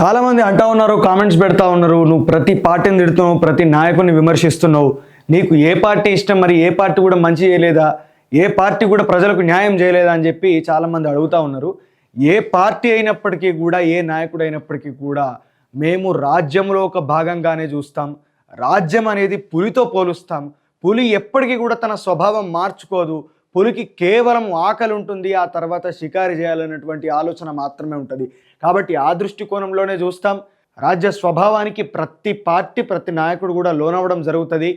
చాలామంది అంటా ఉన్నారు కామెంట్స్ పెడతా ఉన్నారు నువ్వు ప్రతి పార్టీని తిడుతున్నావు ప్రతి నాయకుని విమర్శిస్తున్నావు. నీకు ఏ పార్టీ ఇష్టం? మరి ఏ పార్టీ కూడా మంచి చేయలేదా? ఏ పార్టీ కూడా ప్రజలకు న్యాయం చేయలేదా? అని చెప్పి చాలామంది అడుగుతా ఉన్నారు. ఏ పార్టీ అయినప్పటికీ కూడా ఏ నాయకుడు అయినప్పటికీ కూడా మేము రాజ్యంలో ఒక భాగంగానే చూస్తాం. రాజ్యం అనేది పులితో పోలుస్తాం. పులి ఎప్పటికీ కూడా తన స్వభావం మార్చుకోదు. పులికి కేవలం ఆకలి ఉంటుంది ఆ తర్వాత షికారి చేయాలన్నటువంటి ఆలోచన మాత్రమే ఉంటుంది. కాబట్టి ఆ దృష్టికోణంలోనే చూస్తాం రాజ్య స్వభావానికి ప్రతి పార్టీ ప్రతి నాయకుడు కూడా లోనవ్వడం జరుగుతుంది.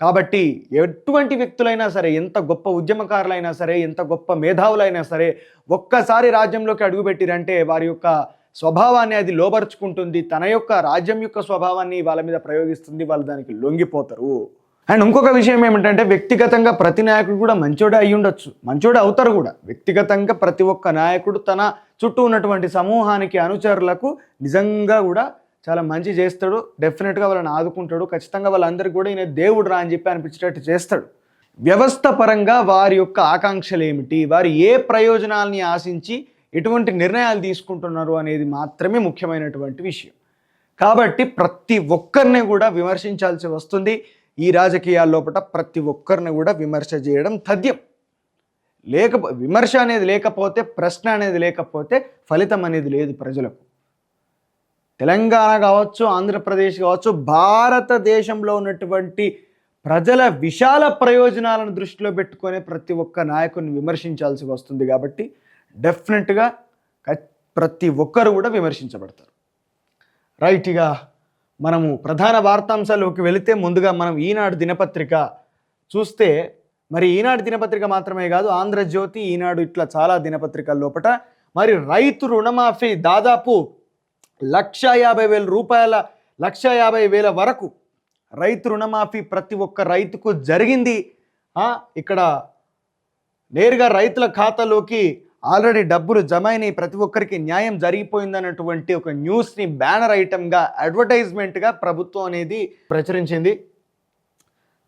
కాబట్టి ఎటువంటి వ్యక్తులైనా సరే ఎంత గొప్ప ఉద్యమకారులైనా సరే ఎంత గొప్ప మేధావులైనా సరే ఒక్కసారి రాజ్యంలోకి అడుగుపెట్టిరంటే వారి యొక్క స్వభావాన్ని అది లోబరుచుకుంటుంది తన యొక్క రాజ్యం యొక్క స్వభావాన్ని వాళ్ళ మీద ప్రయోగిస్తుంది వాళ్ళు దానికి లొంగిపోతారు. అండ్ ఇంకొక విషయం ఏమిటంటే వ్యక్తిగతంగా ప్రతి నాయకుడు కూడా మంచోడే అయి ఉండొచ్చు. మంచోడే అవుతారు కూడా. వ్యక్తిగతంగా ప్రతి ఒక్క నాయకుడు తన చుట్టూ ఉన్నటువంటి సమూహానికి అనుచరులకు నిజంగా కూడా చాలా మంచి చేస్తాడు. డెఫినెట్గా వాళ్ళని ఆదుకుంటాడు. ఖచ్చితంగా వాళ్ళందరికీ కూడా ఈయన దేవుడు రా అని చెప్పి అనిపించేటట్టు చేస్తాడు. వ్యవస్థ పరంగా వారి యొక్క ఆకాంక్షలు ఏమిటి? వారు ఏ ప్రయోజనాల్ని ఆశించి ఎటువంటి నిర్ణయాలు తీసుకుంటున్నారు అనేది మాత్రమే ముఖ్యమైనటువంటి విషయం. కాబట్టి ప్రతి ఒక్కరిని కూడా విమర్శించాల్సి వస్తుంది. ఈ రాజకీయాల లోపల ప్రతి ఒక్కరిని కూడా విమర్శ చేయడం తథ్యం. లేకపో విమర్శ అనేది లేకపోతే ప్రశ్న అనేది లేకపోతే ఫలితం అనేది లేదు ప్రజలకు. తెలంగాణ కావచ్చు ఆంధ్రప్రదేశ్ కావచ్చు భారతదేశంలో ఉన్నటువంటి ప్రజల విశాల ప్రయోజనాలను దృష్టిలో పెట్టుకునే ప్రతి ఒక్క నాయకుని విమర్శించాల్సి వస్తుంది కాబట్టి డెఫినెట్గా ప్రతి ఒక్కరు కూడా విమర్శించబడతారు. రైట్ ఇక మనము ప్రధాన వార్తాంశాల్లోకి వెళితే ముందుగా మనం ఈనాడు దినపత్రిక చూస్తే మరి ఈనాడు దినపత్రిక మాత్రమే కాదు ఆంధ్రజ్యోతి ఈనాడు ఇట్లా చాలా దినపత్రికల లోపట. మరి రైతు రుణమాఫీ దాదాపు లక్ష యాభై వేల రూపాయల లక్ష యాభై వేల వరకు రైతు రుణమాఫీ ప్రతి ఒక్క రైతుకు జరిగింది. ఇక్కడ నేరుగా రైతుల ఖాతాలోకి ఆల్రెడీ డబ్బులు జమ ప్రతి ఒక్కరికి న్యాయం జరిగిపోయిందన్నటువంటి ఒక న్యూస్ని బ్యానర్ ఐటమ్గా అడ్వర్టైజ్మెంట్గా ప్రభుత్వం అనేది ప్రచురించింది.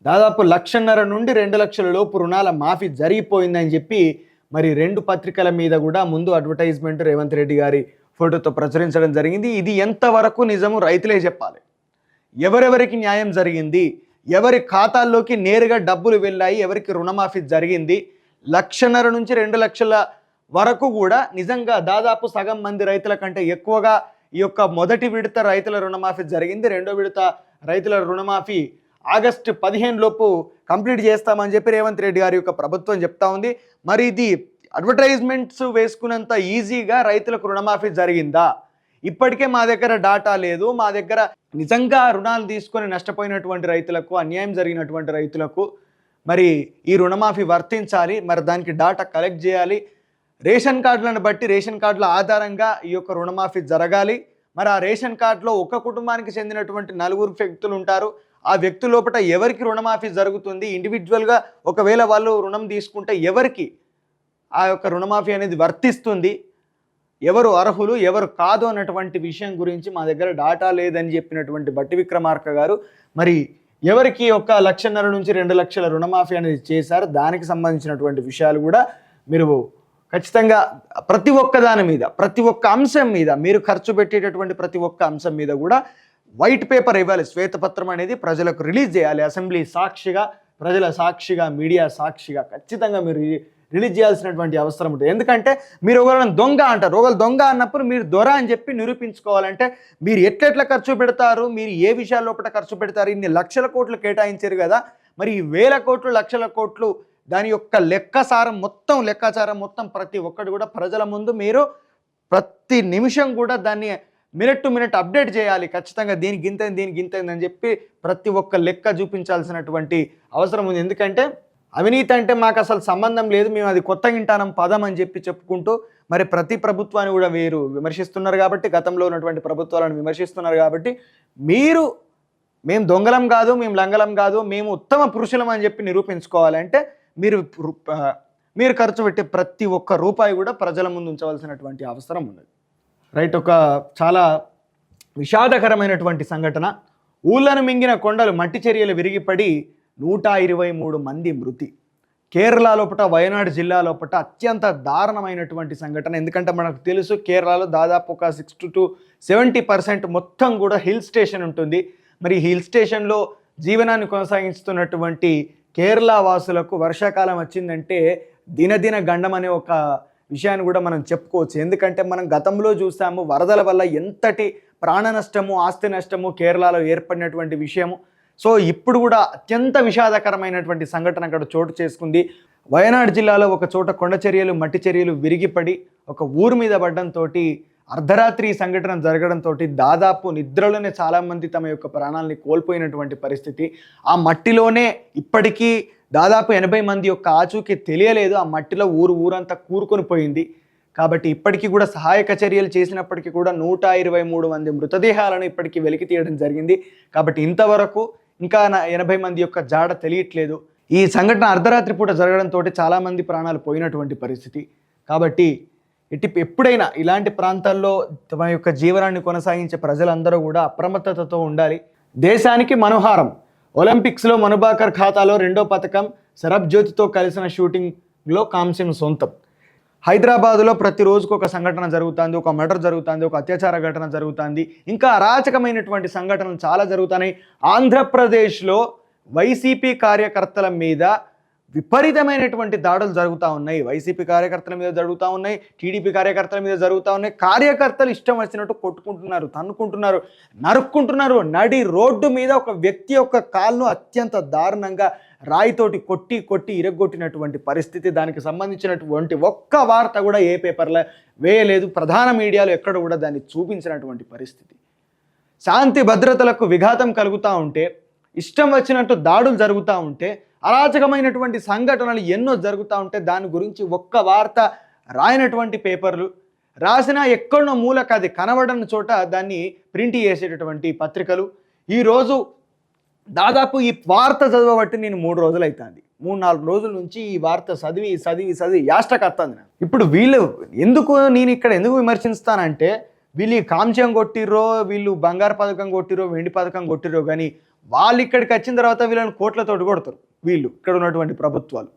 దాదాపు లక్షన్నర నుండి రెండు లక్షల లోపు రుణాల మాఫీ జరిగిపోయిందని చెప్పి మరి రెండు పత్రికల మీద కూడా ముందు అడ్వర్టైజ్మెంట్ రేవంత్ రెడ్డి గారి ఫోటోతో ప్రచురించడం జరిగింది. ఇది ఎంతవరకు నిజము రైతులే చెప్పాలి. ఎవరెవరికి న్యాయం జరిగింది? ఎవరి ఖాతాల్లోకి నేరుగా డబ్బులు వెళ్ళాయి? ఎవరికి రుణమాఫీ జరిగింది? లక్షన్నర నుంచి రెండు లక్షల వరకు కూడా నిజంగా దాదాపు సగం మంది రైతుల కంటే ఎక్కువగా ఈ యొక్క మొదటి విడత రైతుల రుణమాఫీ జరిగింది. రెండో విడత రైతుల రుణమాఫీ ఆగస్టు పదిహేను లోపు కంప్లీట్ చేస్తామని చెప్పి రేవంత్ రెడ్డి గారి యొక్క ప్రభుత్వం చెప్తా ఉంది. మరి ఇది అడ్వర్టైజ్మెంట్స్ వేసుకున్నంత ఈజీగా రైతులకు రుణమాఫీ జరిగిందా? ఇప్పటికే మా దగ్గర డాటా లేదు. మా దగ్గర నిజంగా రుణాలు తీసుకొని నష్టపోయినటువంటి రైతులకు అన్యాయం జరిగినటువంటి రైతులకు మరి ఈ రుణమాఫీ వర్తించాలి. మరి దానికి డాటా కలెక్ట్ చేయాలి. రేషన్ కార్డులను బట్టి రేషన్ కార్డుల ఆధారంగా ఈ యొక్క రుణమాఫీ జరగాలి. మరి ఆ రేషన్ కార్డులో ఒక కుటుంబానికి చెందినటువంటి నలుగురు వ్యక్తులు ఉంటారు. ఆ వ్యక్తి లోపల ఎవరికి రుణమాఫీ జరుగుతుంది? ఇండివిజువల్గా ఒకవేళ వాళ్ళు రుణం తీసుకుంటే ఎవరికి ఆ యొక్క రుణమాఫీ అనేది వర్తిస్తుంది? ఎవరు అర్హులు ఎవరు కాదు అన్నటువంటి విషయం గురించి మా దగ్గర డాటా లేదని చెప్పినటువంటి బట్టి విక్రమార్క గారు మరి ఎవరికి ఒక లక్షన్నర నుంచి రెండు లక్షల రుణమాఫీ అనేది చేశారు? దానికి సంబంధించినటువంటి విషయాలు కూడా మీరు ఖచ్చితంగా ప్రతి ఒక్క దాని మీద ప్రతి ఒక్క అంశం మీద మీరు ఖర్చు పెట్టేటటువంటి ప్రతి ఒక్క అంశం మీద కూడా వైట్ పేపర్ ఇవ్వాలి. శ్వేతపత్రం అనేది ప్రజలకు రిలీజ్ చేయాలి. అసెంబ్లీ సాక్షిగా ప్రజల సాక్షిగా మీడియా సాక్షిగా ఖచ్చితంగా మీరు రిలీజ్ చేయాల్సినటువంటి అవసరం ఉంటుంది. ఎందుకంటే మీరు ఒకరిని దొంగ అంటారు. ఒకరు దొంగ అన్నప్పుడు మీరు దొర అని చెప్పి నిరూపించుకోవాలంటే మీరు ఎట్లెట్లా ఖర్చు పెడతారు? మీరు ఏ విషయాల లోపల ఖర్చు పెడతారు? ఇన్ని లక్షల కోట్లు కేటాయించారు కదా. మరి ఈ వేల కోట్లు లక్షల కోట్లు దాని యొక్క లెక్కసారం మొత్తం లెక్కాచారం మొత్తం ప్రతి ఒక్కటి కూడా ప్రజల ముందు మీరు ప్రతి నిమిషం కూడా దాన్ని మినిట్ టు మినిట్ అప్డేట్ చేయాలి. ఖచ్చితంగా దీనికి ఇంత దీనికి ఇంత అని చెప్పి ప్రతి ఒక్క లెక్క చూపించాల్సినటువంటి అవసరం ఉంది. ఎందుకంటే అవినీతి అంటే మాకు అసలు సంబంధం లేదు. మేము అది కొత్త ఇంటానం పదం అని చెప్పి చెప్పుకుంటూ మరి ప్రతి ప్రభుత్వాన్ని కూడా వీరు విమర్శిస్తున్నారు కాబట్టి గతంలో ఉన్నటువంటి ప్రభుత్వాలను విమర్శిస్తున్నారు కాబట్టి మీరు మేము దొంగలం కాదు మేము లంగలం కాదు మేము ఉత్తమ పురుషులం అని చెప్పి నిరూపించుకోవాలంటే మీరు మీరు ఖర్చు పెట్టే ప్రతి ఒక్క రూపాయి కూడా ప్రజల ముందు ఉంచవలసినటువంటి అవసరం ఉన్నది. రైట్ ఒక చాలా విషాదకరమైనటువంటి సంఘటన. ఊళ్ళను మింగిన కొండలు మట్టి చర్యలు విరిగిపడి నూట ఇరవై మూడు మంది మృతి. కేరళ లోపల వయనాడు జిల్లా లోపల అత్యంత దారుణమైనటువంటి సంఘటన. ఎందుకంటే మనకు తెలుసు కేరళలో దాదాపు ఒక సిక్స్ టు సెవెంటీ పర్సెంట్ మొత్తం కూడా హిల్ స్టేషన్ ఉంటుంది. మరి హిల్ స్టేషన్లో జీవనాన్ని కొనసాగిస్తున్నటువంటి కేరళ వాసులకు వర్షాకాలం వచ్చిందంటే దినదిన గండం అనే ఒక విషయాన్ని కూడా మనం చెప్పుకోవచ్చు. ఎందుకంటే మనం గతంలో చూసాము వరదల వల్ల ఎంతటి ప్రాణ నష్టము ఆస్తి నష్టము కేరళలో ఏర్పడినటువంటి విషయము. సో ఇప్పుడు కూడా అత్యంత విషాదకరమైనటువంటి సంఘటన అక్కడ చోటు చేసుకుంది. వయనాడు జిల్లాలో ఒక చోట కొండ చర్యలు మట్టి చర్యలు విరిగిపడి ఒక ఊరు మీద పడడంతో అర్ధరాత్రి ఈ సంఘటన జరగడంతో దాదాపు నిద్రలోనే చాలామంది తమ యొక్క ప్రాణాలని కోల్పోయినటువంటి పరిస్థితి. ఆ మట్టిలోనే ఇప్పటికీ దాదాపు ఎనభై మంది యొక్క ఆచూకీ తెలియలేదు. ఆ మట్టిలో ఊరు ఊరంతా కూరుకొని పోయింది. కాబట్టి ఇప్పటికీ కూడా సహాయక చర్యలు చేసినప్పటికీ కూడా నూట ఇరవై మూడు మంది మృతదేహాలను ఇప్పటికీ వెలికి తీయడం జరిగింది. కాబట్టి ఇంతవరకు ఇంకా నా ఎనభై మంది యొక్క జాడ తెలియట్లేదు. ఈ సంఘటన అర్ధరాత్రి పూట జరగడంతో చాలామంది ప్రాణాలు పోయినటువంటి పరిస్థితి. కాబట్టి ఇటు ఎప్పుడైనా ఇలాంటి ప్రాంతాల్లో తమ యొక్క జీవనాన్ని కొనసాగించే ప్రజలందరూ కూడా అప్రమత్తతతో ఉండాలి. దేశానికి మనోహారం. ఒలింపిక్స్లో మనుబాకర్ ఖాతాలో రెండో పథకం శరబ్ జ్యోతితో కలిసిన షూటింగ్లో కాంస్యం సొంతం. హైదరాబాదులో ప్రతిరోజుకు ఒక సంఘటన జరుగుతుంది ఒక మర్డర్ జరుగుతుంది ఒక అత్యాచార ఘటన జరుగుతుంది. ఇంకా అరాచకమైనటువంటి సంఘటనలు చాలా జరుగుతున్నాయి. ఆంధ్రప్రదేశ్లో వైసీపీ కార్యకర్తల మీద విపరీతమైనటువంటి దాడులు జరుగుతూ ఉన్నాయి. వైసీపీ కార్యకర్తల మీద జరుగుతూ ఉన్నాయి. టీడీపీ కార్యకర్తల మీద జరుగుతూ ఉన్నాయి. కార్యకర్తలు ఇష్టం వచ్చినట్టు కొట్టుకుంటున్నారు తన్నుకుంటున్నారు నరుక్కుంటున్నారు. నడి రోడ్డు మీద ఒక వ్యక్తి యొక్క కాల్ను అత్యంత దారుణంగా రాయితోటి కొట్టి కొట్టి ఇరగొట్టినటువంటి పరిస్థితి దానికి సంబంధించినటువంటి ఒక్క వార్త కూడా ఏ పేపర్లో వేయలేదు. ప్రధాన మీడియాలో ఎక్కడ కూడా దాన్ని చూపించినటువంటి పరిస్థితి. శాంతి భద్రతలకు విఘాతం కలుగుతూ ఉంటే ఇష్టం వచ్చినట్టు దాడులు జరుగుతూ ఉంటే అరాచకమైనటువంటి సంఘటనలు ఎన్నో జరుగుతూ ఉంటే దాని గురించి ఒక్క వార్త రాయనటువంటి పేపర్లు రాసిన ఎక్కడో మూలక అది కనబడని చోట దాన్ని ప్రింట్ చేసేటటువంటి పత్రికలు. ఈరోజు దాదాపు ఈ వార్త చదవబట్టి నేను మూడు రోజులు అవుతుంది మూడు నాలుగు రోజుల నుంచి ఈ వార్త చదివి చదివి చదివి యాష్టకత్తుంది నాకు. ఇప్పుడు వీళ్ళు ఎందుకు నేను ఇక్కడ ఎందుకు విమర్శిస్తానంటే వీళ్ళు ఈ కాంస్యం కొట్టిర్రో వీళ్ళు బంగారు పథకం కొట్టిరో వెండి పథకం కొట్టిరో కానీ వాళ్ళు ఇక్కడికి వచ్చిన తర్వాత వీళ్ళని కోట్లతోటి కొడతారు. వీళ్ళు ఇక్కడ ఉన్నటువంటి ప్రభుత్వాలు.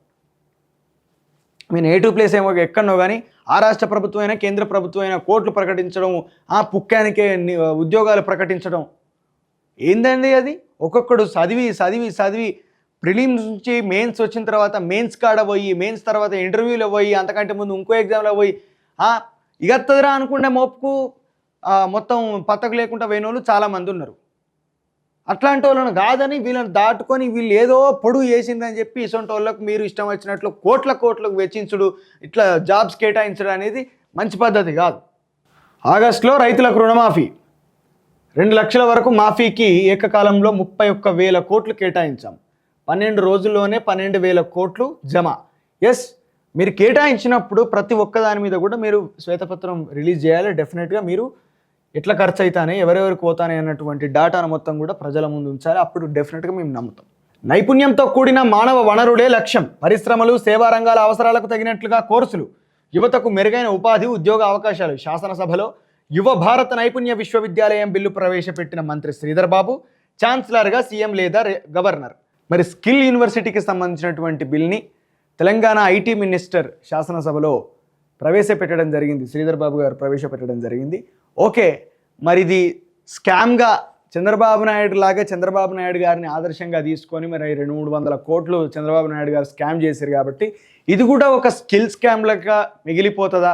నేను ఏ టూ ప్లేస్ ఏమో ఎక్కడో కానీ ఆ రాష్ట్ర ప్రభుత్వం అయినా కేంద్ర ప్రభుత్వం అయినా కోట్లు ప్రకటించడం ఆ పుక్కానికే ఉద్యోగాలు ప్రకటించడం. ఏందండి అది? ఒక్కొక్కడు చదివి చదివి చదివి ప్రిలిమ్స్ నుంచి మెయిన్స్ వచ్చిన తర్వాత మెయిన్స్ కాడ పోయి మెయిన్స్ తర్వాత ఇంటర్వ్యూలో పోయి అంతకంటే ముందు ఇంకో ఎగ్జామ్లో పోయి ఇగత్తదిరా అనుకుంటే మోపుకు. మొత్తం పతకు లేకుండా పోయిన వాళ్ళు చాలామంది ఉన్నారు. అట్లాంటి వాళ్ళని కాదని వీళ్ళని దాటుకొని వీళ్ళు ఏదో పొడుగు చేసిందని చెప్పి ఇసొంటి వాళ్ళకు మీరు ఇష్టం వచ్చినట్లు కోట్ల కోట్లకు వెచ్చించుడు ఇట్లా జాబ్స్ కేటాయించడం అనేది మంచి పద్ధతి కాదు. ఆగస్టులో రైతులకు రుణమాఫీ. రెండు లక్షల వరకు మాఫీకి ఏకకాలంలో ముప్పై ఒక్క వేల కోట్లు కేటాయించాం. పన్నెండు రోజుల్లోనే పన్నెండు వేల కోట్లు జమ. ఎస్ మీరు కేటాయించినప్పుడు ప్రతి ఒక్క దాని మీద కూడా మీరు శ్వేతపత్రం రిలీజ్ చేయాలి. డెఫినెట్గా మీరు ఎట్లా ఖర్చు అవుతానే ఎవరెవరికి పోతానే అన్నటువంటి డాటాను మొత్తం కూడా ప్రజల ముందు ఉంచాలి. అప్పుడు డెఫినెట్గా మేము నమ్ముతాం. నైపుణ్యంతో కూడిన మానవ వనరుడే లక్ష్యం. పరిశ్రమలు సేవా రంగాల అవసరాలకు తగినట్లుగా కోర్సులు యువతకు మెరుగైన ఉపాధి ఉద్యోగ అవకాశాలు. శాసనసభలో యువ భారత నైపుణ్య విశ్వవిద్యాలయం బిల్లు ప్రవేశపెట్టిన మంత్రి శ్రీధర్ బాబు ఛాన్సలర్గా సీఎం లేదా గవర్నర్. మరి స్కిల్ యూనివర్సిటీకి సంబంధించినటువంటి బిల్ని తెలంగాణ ఐటీ మినిస్టర్ శాసనసభలో ప్రవేశపెట్టడం జరిగింది. శ్రీధర్ బాబు గారు ప్రవేశపెట్టడం జరిగింది. ఓకే మరి ఇది స్కామ్గా చంద్రబాబు నాయుడు లాగా చంద్రబాబు నాయుడు గారిని ఆదర్శంగా తీసుకొని మరి రెండు మూడు వందల కోట్లు చంద్రబాబు నాయుడు గారు స్కామ్ చేశారు కాబట్టి ఇది కూడా ఒక స్కిల్ స్కామ్ లాగా మిగిలిపోతుందా?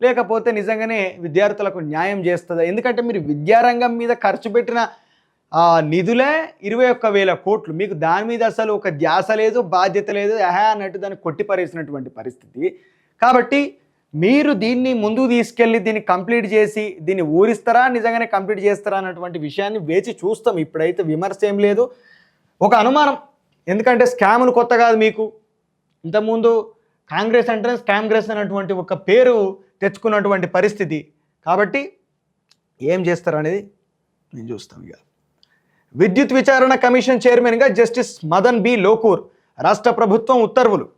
లేకపోతే నిజంగానే విద్యార్థులకు న్యాయం చేస్తుందా? ఎందుకంటే మీరు విద్యారంగం మీద ఖర్చు పెట్టిన ఆ నిధులే ఇరవై ఒక్క వేల కోట్లు. మీకు దాని మీద అసలు ఒక ధ్యాస లేదు బాధ్యత లేదు అహా అన్నట్టు దాన్ని కొట్టిపరేసినటువంటి పరిస్థితి. కాబట్టి మీరు దీన్ని ముందుకు తీసుకెళ్ళి దీన్ని కంప్లీట్ చేసి దీన్ని ఊరిస్తారా? నిజంగానే కంప్లీట్ చేస్తారా? అన్నటువంటి విషయాన్ని వేచి చూస్తాం. ఇప్పుడైతే విమర్శ ఏం లేదు. ఒక అనుమానం. ఎందుకంటే స్కాములు కొత్త కాదు మీకు. ఇంతకుముందు కాంగ్రెస్ అంటే స్కామ్గ్రెస్ అన్నటువంటి ఒక పేరు తెచ్చుకున్నటువంటి పరిస్థితి. కాబట్టి ఏం చేస్తారు అనేది నేను చూస్తాం ఇక. విద్యుత్ విచారణ కమిషన్ చైర్మన్గా జస్టిస్ మదన్ బి. లోకూర్ రాష్ట్ర ప్రభుత్వం ఉత్తర్వులు.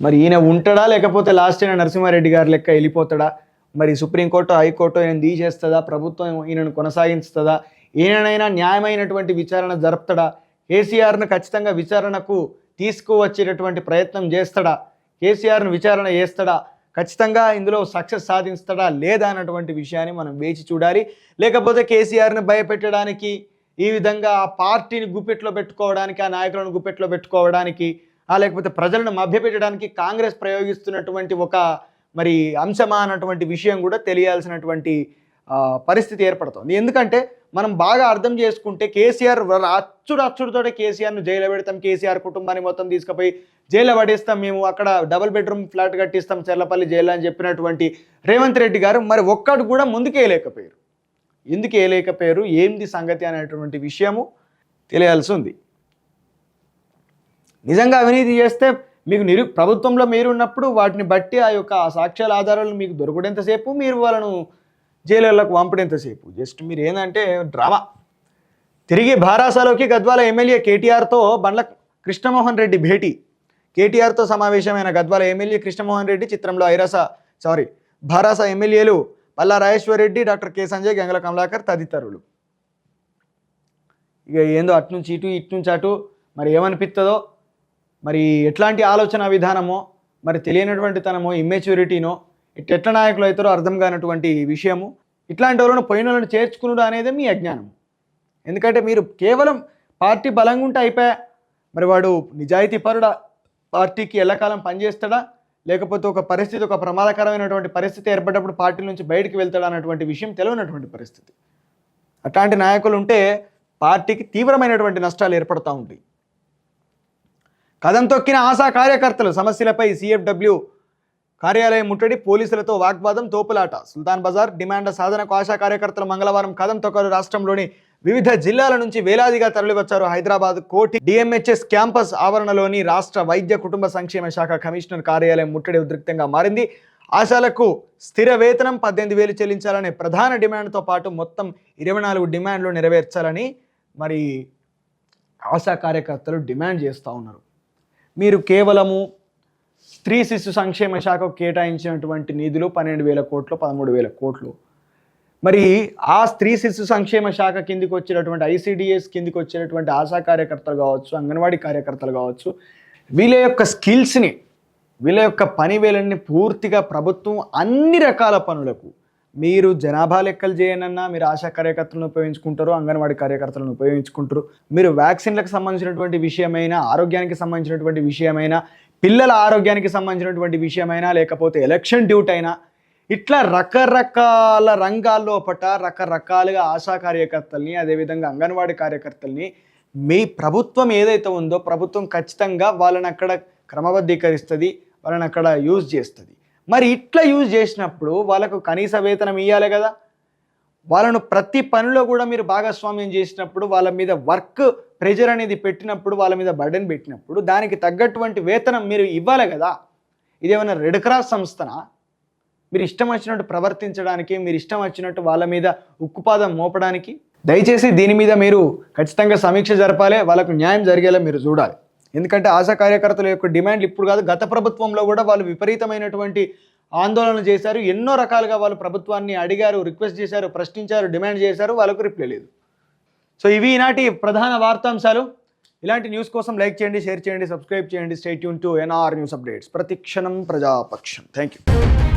మరి ఈయన ఉంటాడా లేకపోతే లాస్ట్ ఈయన నరసింహారెడ్డి గారు లెక్క వెళ్ళిపోతాడా? మరి సుప్రీంకోర్టు హైకోర్టు ఈయన తీసేస్తుందా? ప్రభుత్వం ఈయనను కొనసాగిస్తుందా? ఈయననైనా న్యాయమైనటువంటి విచారణ జరుపుతాడా? కేసీఆర్ను ఖచ్చితంగా విచారణకు తీసుకువచ్చేటటువంటి ప్రయత్నం చేస్తాడా? కేసీఆర్ను విచారణ చేస్తాడా? ఖచ్చితంగా ఇందులో సక్సెస్ సాధిస్తాడా లేదా అన్నటువంటి విషయాన్ని మనం వేచి చూడాలి. లేకపోతే కేసీఆర్ని భయపెట్టడానికి ఈ విధంగా ఆ పార్టీని గుప్పెట్లో పెట్టుకోవడానికి ఆ నాయకులను గుప్పెట్లో పెట్టుకోవడానికి లేకపోతే ప్రజలను మభ్యపెట్టడానికి కాంగ్రెస్ ప్రయోగిస్తున్నటువంటి ఒక మరి అంశమా అన్నటువంటి విషయం కూడా తెలియాల్సినటువంటి పరిస్థితి ఏర్పడుతుంది. ఎందుకంటే మనం బాగా అర్థం చేసుకుంటే కేసీఆర్ అచ్చుడు అచ్చుడుతోటే కేసీఆర్ను జైలు పెడతాం కేసీఆర్ కుటుంబాన్ని మొత్తం తీసుకుపోయి జైలు పడేస్తాం మేము అక్కడ డబుల్ బెడ్రూమ్ ఫ్లాట్ కట్టిస్తాం చెర్లపల్లి జైలు అని చెప్పినటువంటి రేవంత్ రెడ్డి గారు మరి ఒక్కడు కూడా ముందుకేయలేకపోయారు ఎందుకు వేయలేకపోయారు ఏంది సంగతి అనేటువంటి విషయము తెలియాల్సి ఉంది. నిజంగా అవినీతి చేస్తే మీకు నిరు ప్రభుత్వంలో మీరు ఉన్నప్పుడు వాటిని బట్టి ఆ యొక్క సాక్ష్యాల ఆధారాలు మీకు దొరకడెంతసేపు మీరు వాళ్ళను జైలులకు పంపడేంతసేపు జస్ట్ మీరు ఏంటంటే డ్రామా. తిరిగి భారాసలోకి గద్వాల ఎమ్మెల్యే కేటీఆర్తో బండ్ల కృష్ణమోహన్ రెడ్డి భేటీ. కేటీఆర్తో సమావేశమైన గద్వాల ఎమ్మెల్యే కృష్ణమోహన్ రెడ్డి చిత్రంలో ఐరాస సారీ భారాస ఎమ్మెల్యేలు పల్లా రాజేశ్వర్ రెడ్డి డాక్టర్ కె. సంజయ్ గంగల కమలాకర్ తదితరులు. ఇక ఏందో అటు నుంచి ఇటు ఇటు నుంచి అటు మరి ఏమనిపిస్తుందో మరి ఎట్లాంటి ఆలోచన విధానమో మరి తెలియనటువంటి తనమో ఇమ్మెచ్యూరిటీనో ఎట్ల నాయకులు అవుతారో అర్థం కానటువంటి విషయము ఇట్లాంటి వాళ్ళను పోయిన వాళ్ళని చేర్చుకునుడు అనేది మీ అజ్ఞానం. ఎందుకంటే మీరు కేవలం పార్టీ బలంగా ఉంటే అయిపోయా మరి వాడు నిజాయితీ పరుడా పార్టీకి ఎల్లకాలం పనిచేస్తాడా లేకపోతే ఒక పరిస్థితి ఒక ప్రమాదకరమైనటువంటి పరిస్థితి ఏర్పడ్డప్పుడు పార్టీ నుంచి బయటికి వెళ్తాడా అన్నటువంటి విషయం తెలియనటువంటి పరిస్థితి. అట్లాంటి నాయకులు ఉంటే పార్టీకి తీవ్రమైనటువంటి నష్టాలు ఏర్పడుతూ ఉంటాయి. కథం తొక్కిన ఆశా కార్యకర్తలు సమస్యలపై సిఎఫ్డబ్ల్యూ కార్యాలయం ముట్టడి పోలీసులతో వాగ్వాదం తోపులాట. సుల్తాన్ బజార్ డిమాండ్ సాధనకు ఆశా కార్యకర్తలు మంగళవారం కథం తొక్కరు రాష్ట్రంలోని వివిధ జిల్లాల నుంచి వేలాదిగా తరలివచ్చారు హైదరాబాద్ కోటి డిఎంహెచ్ఎస్ క్యాంపస్ ఆవరణలోని రాష్ట్ర వైద్య కుటుంబ సంక్షేమ శాఖ కమిషనర్ కార్యాలయం ముట్టడి ఉద్రిక్తంగా మారింది. ఆశాలకు స్థిర వేతనం పద్దెనిమిది వేలు చెల్లించాలనే ప్రధాన డిమాండ్తో పాటు మొత్తం ఇరవై నాలుగు డిమాండ్లు నెరవేర్చాలని మరి ఆశా కార్యకర్తలు డిమాండ్ చేస్తూ ఉన్నారు. మీరు కేవలము స్త్రీ శిశు సంక్షేమ శాఖకు కేటాయించినటువంటి నిధులు పన్నెండు వేల కోట్లు పదమూడు వేల కోట్లు. మరి ఆ స్త్రీ శిశు సంక్షేమ శాఖ కిందికి వచ్చినటువంటి ఐసీడిఎస్ కిందికి వచ్చినటువంటి ఆశా కార్యకర్తలు కావచ్చు అంగన్వాడీ కార్యకర్తలు కావచ్చు వీళ్ళ యొక్క స్కిల్స్ని వీళ్ళ యొక్క పని వేలని పూర్తిగా ప్రభుత్వం అన్ని రకాల పనులకు మీరు జనాభా లెక్కలు చేయనన్నా మీరు ఆశా కార్యకర్తలను ఉపయోగించుకుంటారు అంగన్వాడీ కార్యకర్తలను ఉపయోగించుకుంటారు. మీరు వ్యాక్సిన్లకు సంబంధించినటువంటి విషయమైనా ఆరోగ్యానికి సంబంధించినటువంటి విషయమైనా పిల్లల ఆరోగ్యానికి సంబంధించినటువంటి విషయమైనా లేకపోతే ఎలక్షన్ డ్యూట్ అయినా ఇట్లా రకరకాల రంగాల్లో పట రకరకాలుగా ఆశా కార్యకర్తల్ని అదేవిధంగా అంగన్వాడీ కార్యకర్తల్ని మీ ప్రభుత్వం ఏదైతే ఉందో ప్రభుత్వం ఖచ్చితంగా వాళ్ళని అక్కడ క్రమబద్ధీకరిస్తుంది వాళ్ళని అక్కడ యూజ్ చేస్తుంది. మరి ఇట్లా యూజ్ చేసినప్పుడు వాళ్ళకు కనీస వేతనం ఇవ్వాలి కదా. వాళ్ళను ప్రతి పనిలో కూడా మీరు భాగస్వామ్యం చేసినప్పుడు వాళ్ళ మీద వర్క్ ప్రెజర్ అనేది పెట్టినప్పుడు వాళ్ళ మీద బర్డెన్ పెట్టినప్పుడు దానికి తగ్గటువంటి వేతనం మీరు ఇవ్వాలి కదా. ఇదేమైనా రెడ్ క్రాస్ సంస్థనా? మీరు ఇష్టం వచ్చినట్టు ప్రవర్తించడానికి మీరు ఇష్టం వచ్చినట్టు వాళ్ళ మీద ఉక్కుపాదం మోపడానికి? దయచేసి దీని మీద మీరు ఖచ్చితంగా సమీక్ష జరపాలి వాళ్ళకు న్యాయం జరిగేలా మీరు చూడాలి. ఎందుకంటే ఆశా కార్యకర్తల యొక్క డిమాండ్లు ఇప్పుడు కాదు గత ప్రభుత్వంలో కూడా వాళ్ళు విపరీతమైనటువంటి ఆందోళన చేశారు ఎన్నో రకాలుగా వాళ్ళు ప్రభుత్వాన్ని అడిగారు రిక్వెస్ట్ చేశారు ప్రశ్నించారు డిమాండ్ చేశారు వాళ్ళకు రిప్లై లేదు. సో ఇవి ఈనాటి ప్రధాన వార్తాంశాలు. ఇలాంటి న్యూస్ కోసం లైక్ చేయండి షేర్ చేయండి సబ్స్క్రైబ్ చేయండి. State Yoon to NR news updates ప్రతి క్షణం ప్రజాపక్షం. Thank you